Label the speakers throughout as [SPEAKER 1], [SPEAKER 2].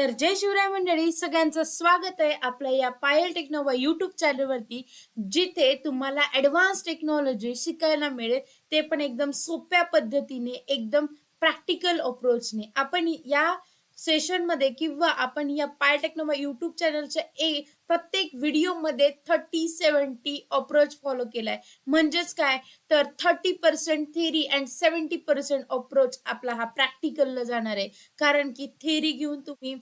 [SPEAKER 1] तर जय शिवराय मंडळी सगळ्यांचं स्वागत आहे आपल्या या पायल टेक्नोवा युट्यूब चॅनलवरती जिथे तुम्हाला ऍडव्हान्स टेक्नॉलॉजी शिकायला मिळेल. ते पण एकदम सोप्या पद्धतीने एकदम प्रॅक्टिकल अप्रोचने आपण या सेशनमध्ये किंवा आपण या पायल टेक्नोवा युट्यूब चॅनलच्या ए प्रत्येक व्हिडिओमध्ये थर्टी सेवन्टी अप्रोच फॉलो केलाय. म्हणजेच काय? तर thirty percent theory and seventy percent approach आपला हा प्रॅक्टिकलला जाणार आहे. कारण की थेरी घेऊन तुम्ही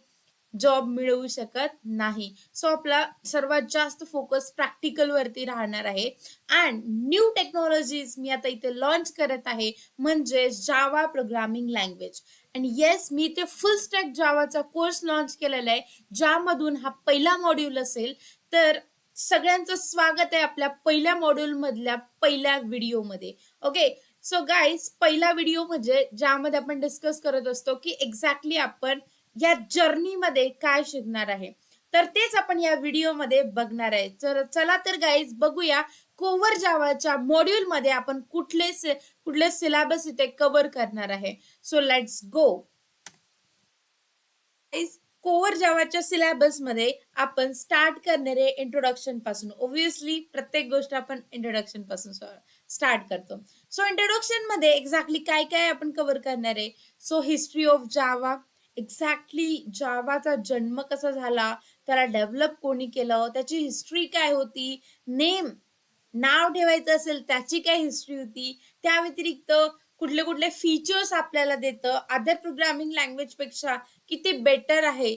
[SPEAKER 1] जॉब मिळवू शकत नाही. सो आपला सर्वात जास्त फोकस प्रॅक्टिकल वरती राहणार आहे. अँड न्यू टेक्नॉलॉजीज मी आता इथे लॉन्च करत आहे म्हणजे जावा प्रोग्रामिंग लँग्वेज आणि येस मी ते फुल स्टॅक जावाचा कोर्स लॉन्च केलेला आहे. ज्यामधून हा पहिला मॉड्यूल असेल तर सगळ्यांचं स्वागत आहे आपल्या पहिल्या मॉड्यूल मधल्या पहिल्या व्हिडिओमध्ये ओके सो गाईज पहिला व्हिडिओ म्हणजे ज्यामध्ये आपण डिस्कस करत असतो की एक्झॅक्टली आपण या जर्नीमध्ये काय शिकणार आहे? तर तेच आपण या व्हिडिओमध्ये बघणार आहे. तर चला तर गाईज बघूया कोवर जावाच्या मॉड्यूल मध्ये आपण कुठले से- कुठले सिलेबस इथे कव्हर करणार आहे. सो लेट्स गो कोवर जावाच्या सिलेबसमध्ये आपण स्टार्ट करणारे इंट्रोडक्शनपासून. ओब्विसली प्रत्येक गोष्ट आपण इंट्रोडक्शनपासून स्टार्ट करतो. सो इंट्रोडक्शनमध्ये एक्झॅक्टली काय काय आपण कव्हर करणार आहे? So history of Java exactly जावाचा जन्म कसा झाला? त्याला डेव्हलप कोणी केलं? त्याची हिस्ट्री काय होती? नेम नाव ठेवायचं असेल त्याची काय हिस्ट्री होती? त्या व्यतिरिक्त कुठले कुठले फीचर्स आपल्याला देतं? अदर प्रोग्रामिंग लँग्वेजपेक्षा किती बेटर आहे?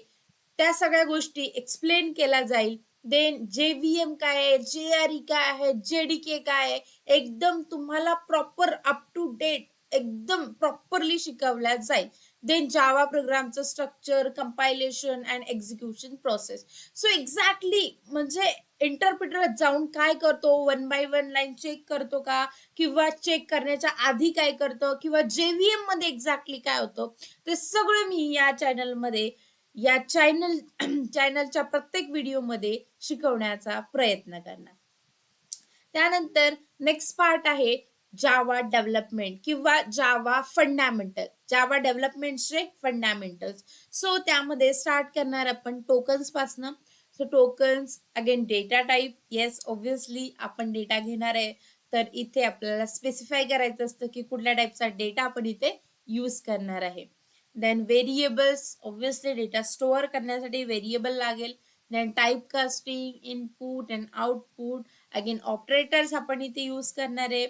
[SPEAKER 1] त्या सगळ्या गोष्टी एक्सप्लेन केल्या जाईल. देन जे व्ही एम काय आहे? जे आर ई काय आहे? जे डी के काय आहे? एकदम तुम्हाला प्रॉपर अप टू डेट एकदम प्रॉपरली शिकवल्या जाईल. Then Java प्रोग्रामचं structure compilation and execution process so exactly म्हणजे इंटरप्रिटर जाऊन काय करतो? One by one line check करतो का? किंवा चेक करण्याच्या आधी काय करतो? किंवा जेव्हीएममध्ये एक्झॅक्टली काय होतं? ते सगळं मी या चॅनलमध्ये या चॅनल चॅनलच्या प्रत्येक व्हिडिओमध्ये शिकवण्याचा प्रयत्न करणार. त्यानंतर नेक्स्ट पार्ट आहे जावा डेव्हलपमेंट किंवा जावा फंडामेंटल जावा डेव्हलपमेंटचे फंडामेंटल्स सो त्यामध्ये स्टार्ट करणार आपण टोकन्स पासनं. So tokens again data type yes obviously आपण डेटा घेणार आहे. तर इथे आपल्याला स्पेसिफाय करायचं असतं की कुठल्या टाईपचा डेटा आपण इथे यूज करणार आहे. Then variables obviously data store करण्यासाठी व्हेरिएबल लागेल. Then type casting input and output again operators आपण इथे यूज करणार आहे.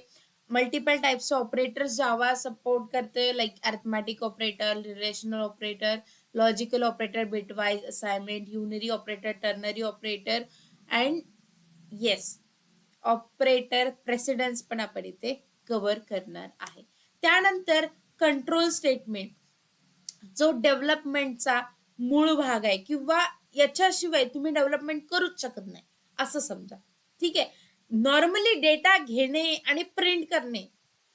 [SPEAKER 1] Multiple types operators Java support करते like arithmetic operator relational operator logical operator bitwise assignment unary operator ternary operator and yes operator precedence पण आपण इथे cover करणार आहे. त्यानंतर कंट्रोल स्टेटमेंट जो डेव्हलपमेंटचा मूळ भाग आहे किंवा याच्याशिवाय तुम्ही डेव्हलपमेंट करूच शकत नाही असं समजा. ठीक आहे? नॉर्मली डेटा घेणे आणि प्रिंट करणे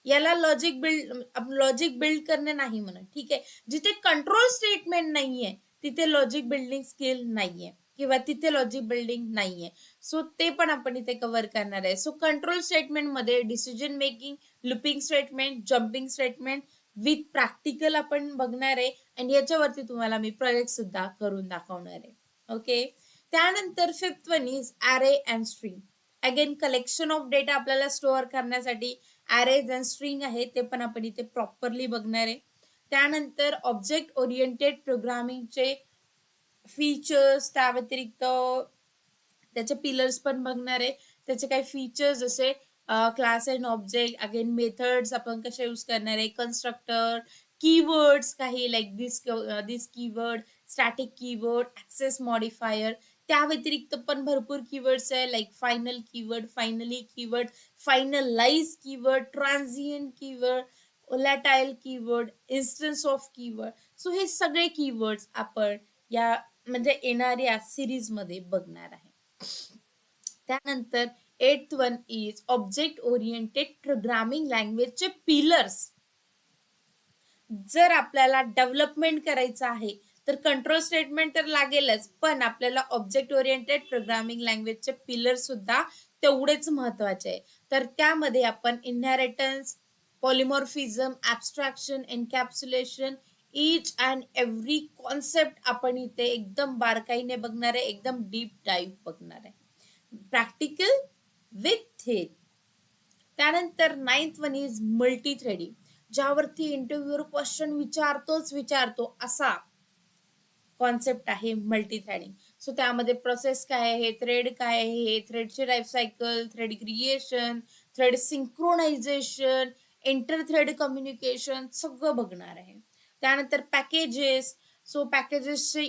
[SPEAKER 1] याला लॉजिक बिल्ड लॉजिक बिल्ड करणे नाही म्हणत ठीक आहे? जिथे कंट्रोल स्टेटमेंट नाहीये तिथे लॉजिक बिल्डिंग स्किल नाहीये किंवा तिथे लॉजिक बिल्डिंग नाहीये. सो ते पण आपण इथे कव्हर करणार आहे. सो कंट्रोल स्टेटमेंटमध्ये decision making looping statement jumping statement with practical आपण बघणार आहे. आणि याच्यावरती तुम्हाला मी प्रोजेक्ट सुद्धा करून दाखवणार आहे. ओके त्यानंतर fifth one is array and string again collection of data आपल्याला स्टोअर करण्यासाठी अरेज अँड स्ट्रिंग आहे ते पण आपण इथे प्रॉपरली बघणार आहे. त्यानंतर ऑब्जेक्ट ओरिएंटेड प्रोग्रामिंगचे फीचर्स त्या व्यतिरिक्त त्याचे पिलर्स पण बघणार आहे. त्याचे काही फीचर्स जसे class and object again methods आपण कशा यूज करणार आहे कन्स्ट्रक्टर कीवर्ड्स काही like this this keyword static keyword access modifier त्या व्यतिरिक्त पण भरपूर कीवर्ड्स आहे like final keyword finally keyword finalize keyword transient keyword volatile keyword instance of keyword so हे सगळे कीवर्ड्स आपण या म्हणजे येणाऱ्या सिरीजमध्ये बघणार आहे. त्यानंतर eighth one is object oriented programming लँग्वेजचे pillars जर आपल्याला डेव्हलपमेंट करायचं आहे तर कंट्रोल स्टेटमेंट तर लागेलच पण आपल्याला ऑब्जेक्ट ओरिएंटेड प्रोग्रामिंग लँग्वेजचे पिलर सुद्धा तेवढेच महत्त्वाचे आहे. तर त्यामध्ये आपण inheritance polymorphism abstraction encapsulation each and every concept आपण इथे एकदम बारकाईने बघणार आहे एकदम डीप डाईव्ह बघणार आहे. प्रॅक्टिकल विथ थेट त्यानंतर ninth one is multi threading ज्यावरती इंटरव्ह्यूअर क्वेश्चन विचारतोच विचारतो असा कॉन्सेप्ट आहे मल्टी थ्रेडिंग सो त्यामध्ये प्रोसेस काय आहे थ्रेड काय आहे थ्रेडची life cycle thread creation thread synchronization inter thread communication सगळं बघणार आहे. त्यानंतर पॅकेजेस सो पॅकेजेसचे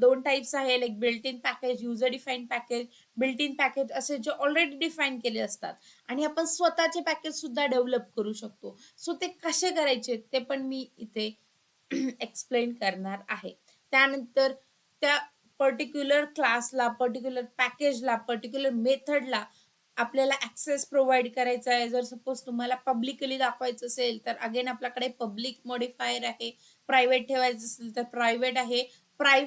[SPEAKER 1] दोन टाईप्स आहे like built in package user define package built in package असे जे ऑलरेडी डिफाईन केले असतात. आणि आपण स्वतःचे पॅकेज सुद्धा डेव्हलप करू शकतो. सो ते कसे करायचे ते पण मी इथे एक्सप्लेन करणार आहे. त्यानंतर त्या पर्टिक्युलर क्लासला पर्टिक्युलर पॅकेजला पर्टिक्युलर मेथडला आपल्याला ऍक्सेस प्रोव्हाइड करायचा आहे. जर सपोज तुम्हाला पब्लिकली दाखवायचं असेल तर अगेन आपल्याकडे पब्लिक मॉडिफायर आहे. प्रायव्हेट ठेवायचं असेल तर प्रायव्हेट आहे. प्राय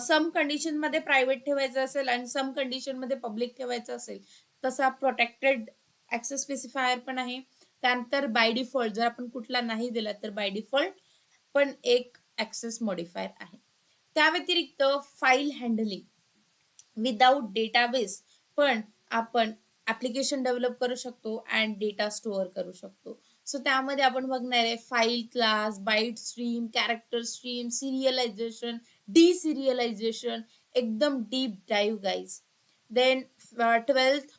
[SPEAKER 1] सम कंडिशनमध्ये प्रायव्हेट ठेवायचं असेल आणि सम कंडिशनमध्ये पब्लिक ठेवायचं असेल तसा प्रोटेक्टेड ऍक्सेस स्पेसिफायर पण आहे. त्यानंतर बाय डिफॉल्ट जर आपण कुठला नाही दिला तर बाय डिफॉल्ट पण एक ऍक्सेस मॉडिफायर आहे. त्या व्यतिरिक्त फाईल हँडलिंग विदाउट डेटाबेस पण आपण ऍप्लिकेशन डेव्हलप करू शकतो अँड डेटा स्टोअर करू शकतो. सो त्यामध्ये आपण बघणार आहे file class byte stream character stream serialization de serialization एकदम deep dive guys then twelfth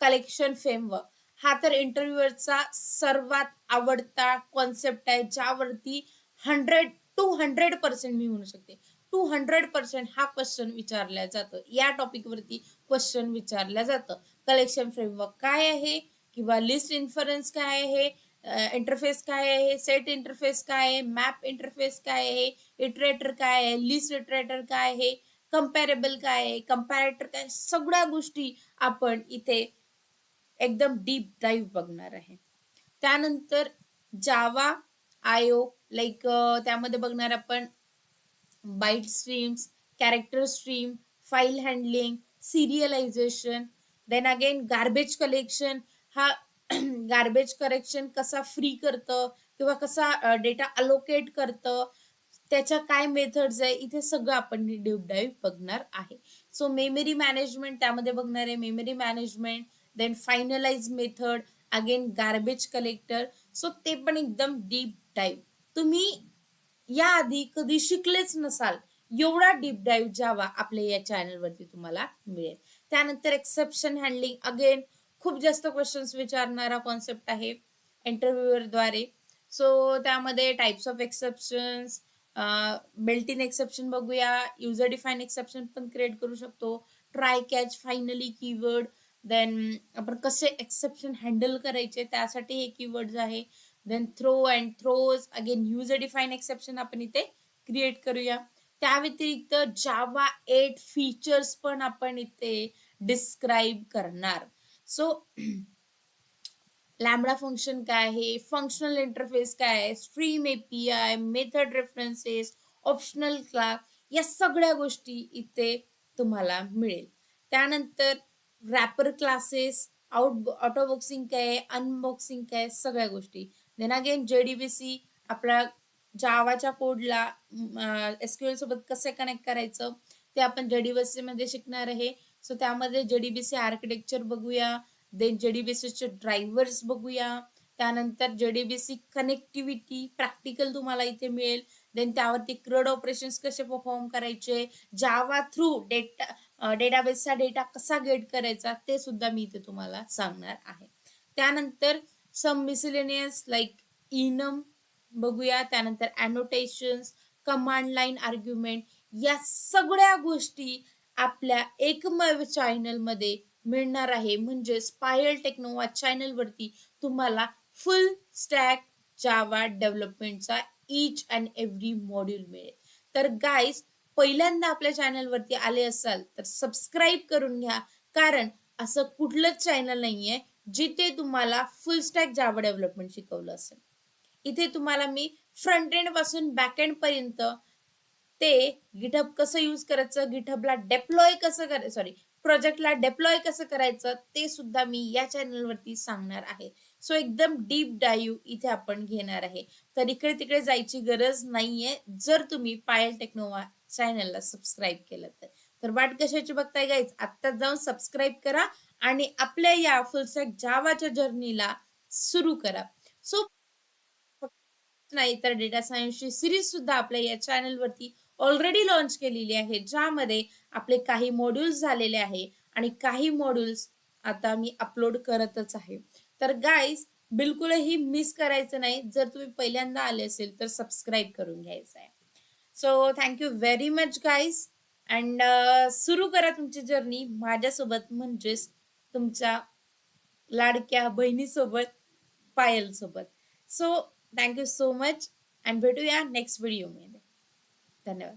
[SPEAKER 1] collection framework हा तर इंटरव्ह्युअरचा सर्वात आवडता कॉन्सेप्ट आहे ज्यावरती हंड्रेड टू हंड्रेड पर्सेंट मी म्हणू शकते. टू हंड्रेड पर्सेंट हा क्वेश्चन विचारला जातं. या टॉपिक वरती क्वेश्चन विचारलं जातं. कलेक्शन फ्रेमवर्क काय आहे? किंवा लिस्ट इन्फरन्स काय आहे? इंटरफेस काय आहे? सेट इंटरफेस काय आहे? मॅप इंटरफेस काय आहे? इटरेटर काय आहे? लिस्ट इटरेटर काय आहे? कम्पॅरेबल काय आहे? कम्पॅरेटर काय सगळ्या गोष्टी आपण इथे एकदम डीप डाईव्ह बघणार आहे. त्यानंतर जावा आयो लाईक त्यामध्ये बघणार आपण byte streams character stream file handling serialization then again garbage collection हा गार्बेज करेक्शन कसा फ्री करतं किंवा कसा डेटा अलोकेट करतं त्याच्या काय मेथड्स आहे इथे सगळं आपण डीप डाईव्ह बघणार आहे. सो मेमरी मॅनेजमेंट त्यामध्ये बघणार आहे memory management then finalize method again garbage collector so ते पण एकदम डीप डाईव्ह तुम्ही याआधी कधी शिकलेच नसाल एवढा डीप डाईव्ह जावा आपल्या या चॅनलवरती तुम्हाला मिळेल. त्यानंतर एक्सेप्शन हँडलिंग अगेन खूप जास्त क्वेश्चन्स विचारणारा कॉन्सेप्ट आहे इंटरव्ह्युअरद्वारे. सो त्यामध्ये types of exceptions built in exception बघूया युजर डिफाईन एक्सेप्शन पण क्रिएट करू शकतो. Try catch finally keyword then आपण कसे एक्सेप्शन हँडल करायचे त्यासाठी हे कीवर्ड आहे. Then throw and throws again user define exception आपण इथे क्रिएट करूया. त्या व्यतिरिक्त जावा एट फीचर्स पण आपण इथे डिस्क्राईब करणार. सो लॅमडा फंक्शन काय आहे? फंक्शनल इंटरफेस काय आहे? Stream API method references optional class या सगळ्या गोष्टी इथे तुम्हाला मिळेल. त्यानंतर रॅपर क्लासेस आउट ऑटोबॉक्सिंग काय आहे? अनबॉक्सिंग काय सगळ्या गोष्टी. देन अगेन जेडीबीसी आपल्या जावाच्या कोडला एसक्यूएल सोबत कसे कनेक्ट करायचं ते आपण जेडीबीसी मध्ये शिकणार आहे. सो त्यामध्ये जेडीबीसी आर्किटेक्चर बघूया. देन जेडीबीसीचे ड्रायव्हर्स बघूया. त्यानंतर जेडीबीसी कनेक्टिव्हिटी प्रॅक्टिकल तुम्हाला इथे मिळेल. देन त्यावरती क्रड ऑपरेशन्स कसे परफॉर्म करायचे जावा थ्रू डेटा डेटाबेसचा डेटा कसा गेट करायचा ते सुद्धा मी इथे तुम्हाला सांगणार आहे. त्यानंतर सम मिसिलेनियस लाईक इनम बघूया. त्यानंतर अॅनोटेशन्स कमांड लाईन आर्ग्युमेंट या सगळ्या गोष्टी आपल्या एकमेव चॅनलमध्ये मिळणार आहे. म्हणजे स्पायल टेक्नोवा चॅनलवरती तुम्हाला फुल स्टॅक जावा डेव्हलपमेंटचा इच अँड एव्हरी मॉड्यूल मिळेल. तर गाईज पहिल्यांदा आपल्या चॅनलवरती आले असाल तर सबस्क्राईब करून घ्या. कारण असं कुठलंच चॅनल नाहीये जिथे तुम्हाला फुल स्टॅक जावा डेव्हलपमेंट शिकवलं असेल. इथे तुम्हाला मी फ्रंट एंडपासून बॅक एंड पर्यंत ते गिटहब कसं यूज करायचं गिटहबला डेप्लॉय कसं करायचं सॉरी प्रोजेक्टला डेप्लॉय कसं करायचं ते सुद्धा मी या चॅनलवरती सांगणार आहे. सो एकदम डीप डाईव्ह इथे आपण घेणार आहे. तर इकडे तिकडे जायची गरज नाहीये जर तुम्ही पायल टेक्नोवा चॅनलला सबस्क्राईब केलं तर. तर वाट कशाची बघताय गाईज आत्ताच जाऊन सबस्क्राईब करा आणि आपल्या या फुलस्टॅक जावाच्या जर्नीला सुरू करा. सो नाही तर डेटा सायन्सची सिरीज सुद्धा आपल्या या चॅनलवरती ऑलरेडी लॉन्च केलेली आहे ज्यामध्ये आपले काही मॉड्यूल्स झालेले आहे आणि काही मॉड्यूल्स आता मी अपलोड करतच आहे. तर गाईज बिलकुलही मिस करायचं नाही. जर तुम्ही पहिल्यांदा आले असेल तर सबस्क्राईब करून घ्यायचं आहे. So thank you very much guys and सुरू करा तुमची जर्नी माझ्यासोबत म्हणजेच तुमच्या लाडक्या बहिणीसोबत पायल सोबत so thank you so much and भेटूया नेक्स्ट व्हिडिओमध्ये धन्यवाद.